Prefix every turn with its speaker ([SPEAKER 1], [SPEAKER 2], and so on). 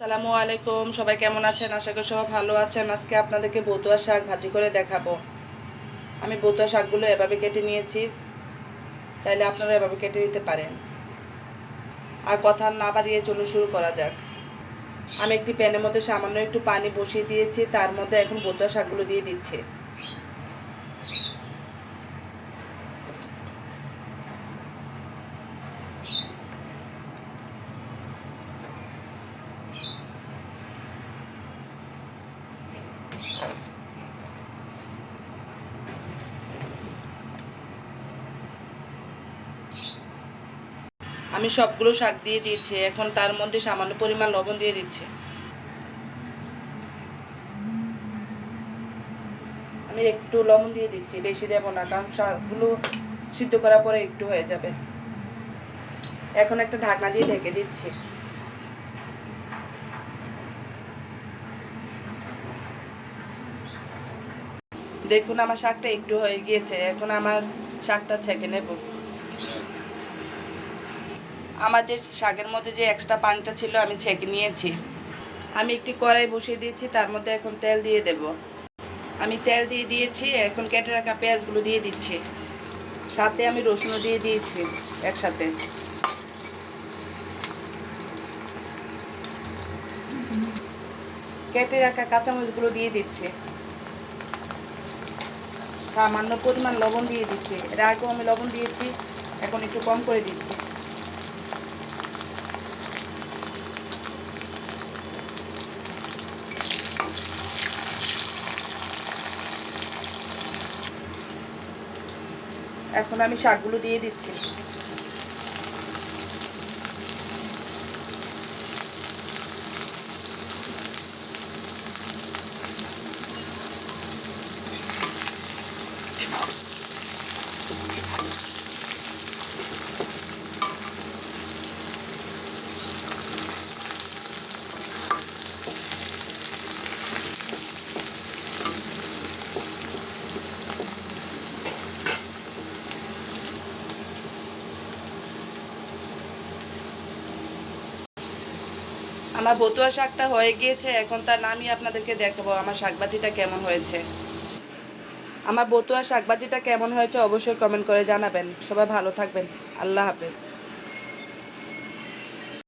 [SPEAKER 1] সালামু আলাইকুম, সবাই কেমন আছেন? আশা করি সবাই ভালো আছেন। আজকে আপনাদেরকে বতুয়া শাক ভাজি করে দেখাবো। আমি বতুয়া শাকগুলো এভাবে কেটে নিয়েছি। চাইলে আপনারা এভাবে কেটে নিতে পারেন। আর কথা না বাড়িয়ে চলুন, শুরু করা যাক। আমি একটি প্যানের মধ্যে সামান্য একটু পানি বসিয়ে দিয়েছি। তার মধ্যে এখন বতুয়া শাকগুলো দিয়ে দিচ্ছি। আমি সবগুলো শাক দিয়ে দিয়েছি। এখন তার মধ্যে সামান্য পরিমাণ লবণ দিয়ে দিচ্ছি। আমি একটু লবণ দিয়ে দিচ্ছি, বেশি দেবো না, কারণ শাকগুলো সিদ্ধ করার পরে একটু হয়ে যাবে। এখন একটা ঢাকনা দিয়ে ঢেকে দিচ্ছি। দেখুন, আমার শাকটা একটু হয়ে গিয়েছে। এখন আমার শাকটা ছেঁকে নেব। আমার যে শাকের মধ্যে যে এক্সট্রা পানিটা ছিল, আমি ছেঁকে নিয়েছি। আমি একটি কড়াই বসিয়ে দিয়েছি, তার মধ্যে এখন তেল দিয়ে দেব। আমি তেল দিয়ে দিয়েছি, এখন কেটে রাখা পেঁয়াজগুলো দিয়ে দিচ্ছি। সাথে আমি রসুনও দিয়ে দিয়েছি একসাথে। কেটে রাখা কাঁচামরিচগুলো দিয়ে দিচ্ছি। সামান্য পরিমাণ লবণ দিয়ে দিচ্ছি। এর আগেও আমি লবণ দিয়েছি, এখন একটু কম করে দিচ্ছি। এখন আমি শাকগুলো দিয়ে দিচ্ছি। আমার বতুয়া শাকটা হয়ে গিয়েছে, এখন তার নামই আপনাদেরকে দেখাবো, আমার শাকবাজিটা কেমন হয়েছে। আমার বতুয়া শাকবাজিটা কেমন হয়েছে অবশ্যই কমেন্ট করে জানাবেন। সবাই ভালো থাকবেন। আল্লাহ হাফেজ।